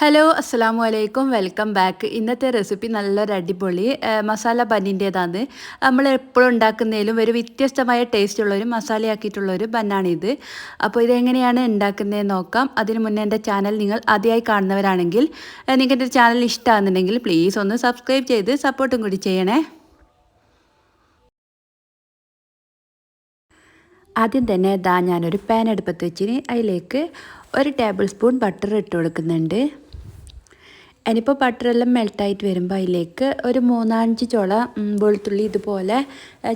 Hello അസ്സാം വലൈക്കും welcome back ഇന്നത്തെ റെസിപ്പി നല്ലൊരു അടിപൊളി മസാല ബന്നിന്റേതാണ് നമ്മൾ എപ്പോഴും ഉണ്ടാക്കുന്നതിലും ഒരു വ്യത്യസ്തമായ ടേസ്റ്റ് ഉള്ളൊരു മസാലയാക്കിയിട്ടുള്ളൊരു ബന്നാണിത് അപ്പോൾ ഇതെങ്ങനെയാണ് ഉണ്ടാക്കുന്നതെന്ന് നോക്കാം. അതിന് മുന്നേ എന്റെ ചാനൽ നിങ്ങൾ ആദ്യമായി കാണുന്നവരാണെങ്കിൽ നിങ്ങൾക്ക് എന്റെ ചാനൽ ഇഷ്ടമാകുന്നുണ്ടെങ്കിൽ പ്ലീസ് ഒന്ന് സബ്സ്ക്രൈബ് ചെയ്ത് സപ്പോർട്ടും കൂടി ചെയ്യണേ. ആദ്യം തന്നെ ദാ ഞാനൊരു പാൻ എടുപ്പത്ത് വെച്ചിന്. അതിലേക്ക് ഒരു ടേബിൾ സ്പൂൺ ബട്ടർ ഇട്ട് കൊടുക്കുന്നുണ്ട്. ഇനിയിപ്പോൾ ബട്ടറെല്ലാം മെൽട്ടായിട്ട് വരുമ്പോൾ അതിലേക്ക് ഒരു മൂന്നാഞ്ച് ചുള വെളുത്തുള്ളി ഇതുപോലെ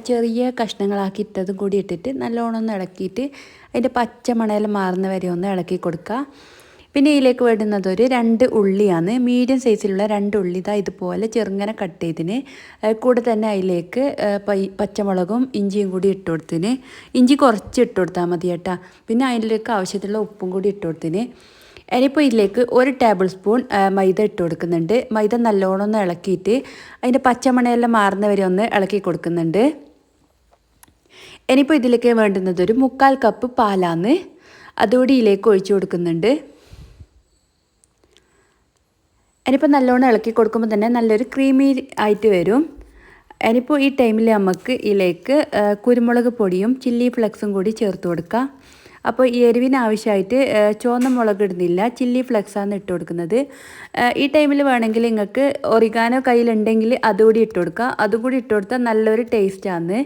ചെറിയ കഷ്ണങ്ങളാക്കി ഇട്ടതും കൂടി ഇട്ടിട്ട് നല്ലോണം ഒന്ന് ഇളക്കിയിട്ട് അതിന്റെ പച്ച മണയെല്ലാം മാറുന്ന വരെ ഒന്ന് ഇളക്കി കൊടുക്കുക പിന്നെ ഇതിലേക്ക് വേണ്ടുന്നത് ഒരു രണ്ട് ഉള്ളിയാണ്. മീഡിയം സൈസിലുള്ള രണ്ട് ഉള്ളി ഇതാ ഇതുപോലെ ചെറുങ്ങനെ കട്ട് ചെയ്തിന്. കൂടെ തന്നെ അതിലേക്ക് പച്ചമുളകും ഇഞ്ചിയും കൂടി ഇട്ട് കൊടുത്തിന്. ഇഞ്ചി കുറച്ച് ഇട്ട് കൊടുത്താൽ മതി കേട്ടോ പിന്നെ അതിലേക്ക് ആവശ്യത്തിലുള്ള ഉപ്പും കൂടി ഇട്ട് കൊടുത്തിന്. ഇനിയിപ്പോൾ ഇതിലേക്ക് ഒരു ടേബിൾ സ്പൂൺ മൈദ ഇട്ട് കൊടുക്കുന്നുണ്ട്. മൈദ നല്ലോണം ഒന്ന് ഇളക്കിയിട്ട് അതിന്റെ പച്ചമണയെല്ലാം മാറുന്നവരെ ഒന്ന് ഇളക്കി കൊടുക്കുന്നുണ്ട്. ഇനിയിപ്പോൾ ഇതിലേക്ക് വേണ്ടുന്നത് ഒരു മുക്കാൽ കപ്പ് പാലാന്ന് അതുകൂടി ഇതിലേക്ക് ഒഴിച്ചു കൊടുക്കുന്നുണ്ട്. ഇനിയിപ്പോൾ നല്ലോണം ഇളക്കി കൊടുക്കുമ്പോൾ തന്നെ നല്ലൊരു ക്രീമി ആയിട്ട് വരും. ഇനിയിപ്പോൾ ഈ ടൈമിൽ നമുക്ക് ഇതിലേക്ക് കുരുമുളക് പൊടിയും ചില്ലി ഫ്ലെക്സും കൂടി ചേർത്ത് കൊടുക്കാം. അപ്പോൾ ഈ എരിവിന് ആവശ്യമായിട്ട് ചുവന്ന മുളക് ഇടുന്നില്ല ചില്ലി ഫ്ലെക്സാണ് ഇട്ട് കൊടുക്കുന്നത്. ഈ ടൈമിൽ വേണമെങ്കിൽ നിങ്ങൾക്ക് ഒറിഗാനോ കയ്യിലുണ്ടെങ്കിൽ അതുകൂടി ഇട്ട് കൊടുക്കുക അതുകൂടി ഇട്ട് കൊടുത്താൽ നല്ലൊരു ടേസ്റ്റാണ്.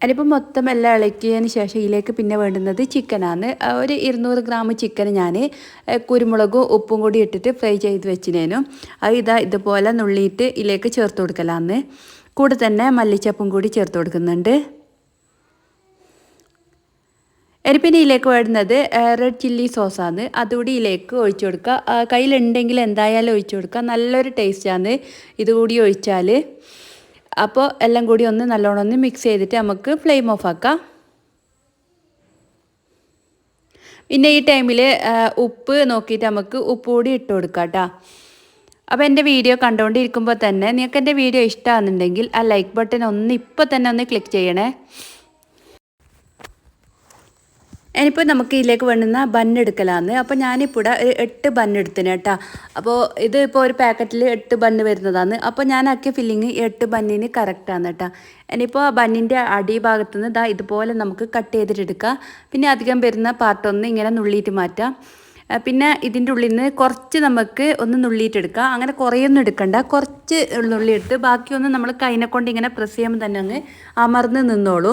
അതിനിപ്പോൾ മൊത്തം എല്ലാം ഇളക്കിയതിന് ശേഷം ഇതിലേക്ക് പിന്നെ വേണ്ടുന്നത് ചിക്കനാണ്. ഒരു ഇരുന്നൂറ് ഗ്രാം ചിക്കൻ ഞാൻ കുരുമുളകും ഉപ്പും കൂടി ഇട്ടിട്ട് ഫ്രൈ ചെയ്ത് വെച്ചിനേനു. അത് ഇതാ ഇതുപോലെ നുള്ളിയിട്ട് ഇതിലേക്ക് ചേർത്ത് കൊടുക്കലാന്ന് കൂടെ തന്നെ മല്ലിച്ചപ്പും കൂടി ചേർത്ത് കൊടുക്കുന്നുണ്ട്. എരിപ്പിനിയിലേക്ക് വേണ്ടുന്നത് റെഡ് ചില്ലി സോസാണ് അതുകൂടി ഇതിലേക്ക് ഒഴിച്ചു കൊടുക്കുക. കയ്യിലുണ്ടെങ്കിൽ എന്തായാലും ഒഴിച്ചു കൊടുക്കുക. നല്ലൊരു ടേസ്റ്റാണ് ഇതുകൂടി ഒഴിച്ചാൽ അപ്പോൾ എല്ലാം കൂടി ഒന്ന് നല്ലോണം ഒന്ന് മിക്സ് ചെയ്തിട്ട് നമുക്ക് ഫ്ലെയിം ഓഫ് ആക്കാം. പിന്നെ ഈ ടൈമിൽ ഉപ്പ് നോക്കിയിട്ട് നമുക്ക് ഉപ്പ് കൂടി ഇട്ട് കൊടുക്കാം കേട്ടോ അപ്പോൾ എന്റെ വീഡിയോ കണ്ടുകൊണ്ടിരിക്കുമ്പോൾ തന്നെ നിങ്ങൾക്ക് എന്റെ വീഡിയോ ഇഷ്ടമാണെന്നുണ്ടെങ്കിൽ ആ ലൈക്ക് ബട്ടൺ ഒന്ന് ഇപ്പോൾ തന്നെ ഒന്ന് ക്ലിക്ക് ചെയ്യണേ. ഇനിയിപ്പോൾ നമുക്ക് ഇതിലേക്ക് വേണ്ടുന്ന ബണ്ണെടുക്കലാന്ന് അപ്പോൾ ഞാനിപ്പോൾ ഒരു എട്ട് ബണ്ണെടുത്തിന് കേട്ടോ. അപ്പോൾ ഇത് ഇപ്പോൾ ഒരു പാക്കറ്റിൽ എട്ട് ബണ്ണ് വരുന്നതാണ് അപ്പോൾ ഞാൻ ആക്കിയ ഫില്ലിങ് എട്ട് ബണ്ണിന് കറക്റ്റാണ് കേട്ടോ. ഇനിയിപ്പോൾ ബണ്ണിന്റെ അടിഭാഗത്തു നിന്ന് ഇതാ ഇതുപോലെ നമുക്ക് കട്ട് ചെയ്തിട്ടെടുക്കാം പിന്നെ അധികം വരുന്ന പാർട്ടൊന്ന് ഇങ്ങനെ നുള്ളിയിട്ട് മാറ്റാം. പിന്നെ ഇതിന്റെ ഉള്ളിൽ നിന്ന് കുറച്ച് നമുക്ക് ഒന്ന് നുള്ളിയിട്ടെടുക്കാം അങ്ങനെ കുറേയൊന്നും എടുക്കണ്ട. കുറച്ച് നുള്ളിയെടുത്ത് ബാക്കിയൊന്ന് നമ്മൾ കൈനെ കൊണ്ട് ഇങ്ങനെ പ്രസ് ചെയ്യുമ്പോൾ തന്നെ അങ്ങ് അമർന്ന് നിന്നോളൂ.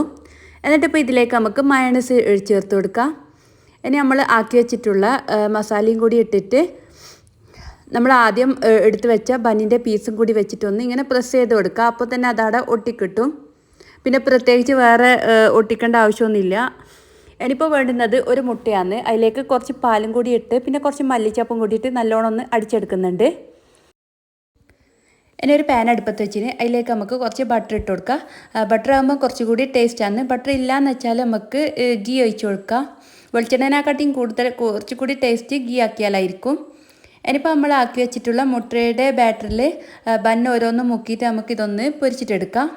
എന്നിട്ടിപ്പോൾ ഇതിലേക്ക് നമുക്ക് മയണസ് ചേർത്ത് കൊടുക്കാം. ഇനി നമ്മൾ ആക്കി വെച്ചിട്ടുള്ള മസാലയും കൂടി ഇട്ടിട്ട് നമ്മൾ ആദ്യം എടുത്ത് വെച്ച ബന്നിന്റെ പീസും കൂടി വെച്ചിട്ടൊന്ന് ഇങ്ങനെ പ്രസ് ചെയ്ത് കൊടുക്കുക അപ്പോൾ തന്നെ അതവിടെ ഒട്ടിക്കിട്ടും. പിന്നെ പ്രത്യേകിച്ച് വേറെ ഒട്ടിക്കേണ്ട ആവശ്യമൊന്നുമില്ല. ഇനിയിപ്പോൾ വേണ്ടുന്നത് ഒരു മുട്ടയാണ്. അതിലേക്ക് കുറച്ച് പാലും കൂടി ഇട്ട് പിന്നെ കുറച്ച് മല്ലിച്ചപ്പും കൂടിയിട്ട് നല്ലോണം ഒന്ന് അടിച്ചെടുക്കുന്നുണ്ട്. ഇനി ഒരു പാൻ അടുപ്പത്ത് വെച്ചിന്. അതിലേക്ക് നമുക്ക് കുറച്ച് ബട്ടർ ഇട്ട് കൊടുക്കാം. ബട്ടർ ആകുമ്പോൾ കുറച്ചുകൂടി ടേസ്റ്റാണ് ബട്ടർ ഇല്ലയെന്ന് വെച്ചാൽ നമുക്ക് ഗീ ഒഴിച്ച് കൊടുക്കാം. വെളിച്ചെണ്ണേനെക്കാട്ടിയും കൂടുതൽ കുറച്ചുകൂടി ടേസ്റ്റ് ഗീ ആക്കിയാലായിരിക്കും. ഇനിയിപ്പോൾ നമ്മൾ ആക്കി വെച്ചിട്ടുള്ള മുട്ടയുടെ ബാറ്ററിൽ ബൻ ഓരോന്നും മുക്കിയിട്ട് നമുക്കിതൊന്ന് പൊരിച്ചിട്ടെടുക്കാം.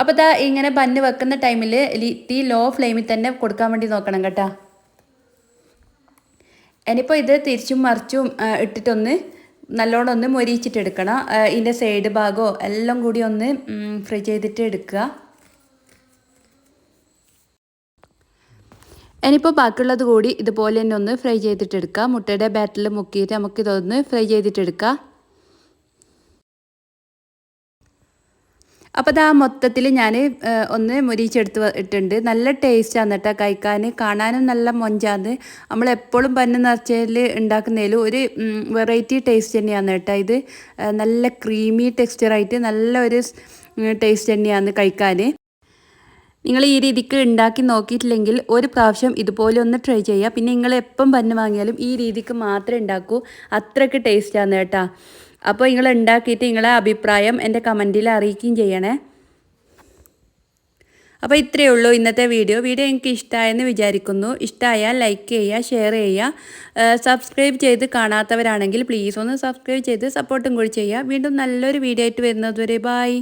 അപ്പോൾ ഇതാ ഇങ്ങനെ ബന്ന് വെക്കുന്ന ടൈമിൽ തീ ലോ ഫ്ലെയിമിൽ തന്നെ കൊടുക്കാൻ വേണ്ടി നോക്കണം കേട്ടോ. ഇനിയിപ്പോൾ ഇത് തിരിച്ചും മറിച്ചും ഇട്ടിട്ടൊന്ന് നല്ലോണം ഒന്ന് മൊരിയിച്ചിട്ടെടുക്കണം ഇതിന്റെ സൈഡ് ഭാഗമോ എല്ലാം കൂടി ഒന്ന് ഫ്രൈ ചെയ്തിട്ട് എടുക്കുക. ഇനിയിപ്പോൾ ബാക്കിയുള്ളത് കൂടി ഇതുപോലെ തന്നെ ഒന്ന് ഫ്രൈ ചെയ്തിട്ടെടുക്കുക. മുട്ടയുടെ ബാറ്റിൽ മുക്കിയിട്ട് നമുക്കിതൊന്ന് ഫ്രൈ ചെയ്തിട്ടെടുക്കാം അപ്പോൾ അത് ആ മൊത്തത്തിൽ ഞാൻ ഒന്ന് മുരിച്ചെടുത്ത് ഇട്ടുണ്ട് നല്ല ടേസ്റ്റാണ് കേട്ടോ കഴിക്കാൻ കാണാനും നല്ല മൊഞ്ചാന്ന്. നമ്മൾ എപ്പോഴും പന്ന് നിറച്ചതിൽ ഉണ്ടാക്കുന്നതിൽ ഒരു വെറൈറ്റി ടേസ്റ്റ് തന്നെയാണ് കേട്ടോ ഇത്. നല്ല ക്രീമി ടെക്സ്ചറായിട്ട് നല്ല ഒരു ടേസ്റ്റ് തന്നെയാണ് കഴിക്കാൻ നിങ്ങൾ ഈ രീതിക്ക് ഉണ്ടാക്കി നോക്കിയിട്ടില്ലെങ്കിൽ ഒരു പ്രാവശ്യം ഇതുപോലെ ഒന്ന് ട്രൈ ചെയ്യുക. പിന്നെ നിങ്ങൾ എപ്പം പന്ന് വാങ്ങിയാലും ഈ രീതിക്ക് മാത്രമേ ഉണ്ടാക്കൂ. അത്രയ്ക്ക് ടേസ്റ്റാണ് കേട്ടോ. അപ്പോൾ നിങ്ങൾ ഉണ്ടാക്കിയിട്ട് നിങ്ങളെ അഭിപ്രായം എന്റെ കമന്റിൽ അറിയിക്കുകയും ചെയ്യണേ. അപ്പോൾ ഇത്രയേ ഉള്ളൂ ഇന്നത്തെ വീഡിയോ. വീഡിയോ എനിക്ക് ഇഷ്ടമായെന്ന് വിചാരിക്കുന്നു. ഇഷ്ടമായാൽ ലൈക്ക് ചെയ്യുക ഷെയർ ചെയ്യുക സബ്സ്ക്രൈബ് ചെയ്ത് കാണാത്തവരാണെങ്കിൽ പ്ലീസ് ഒന്ന് സബ്സ്ക്രൈബ് ചെയ്ത് സപ്പോർട്ടും കൂടി ചെയ്യുക വീണ്ടും നല്ലൊരു വീഡിയോ ആയിട്ട് വരുന്നതുവരെ ബായ്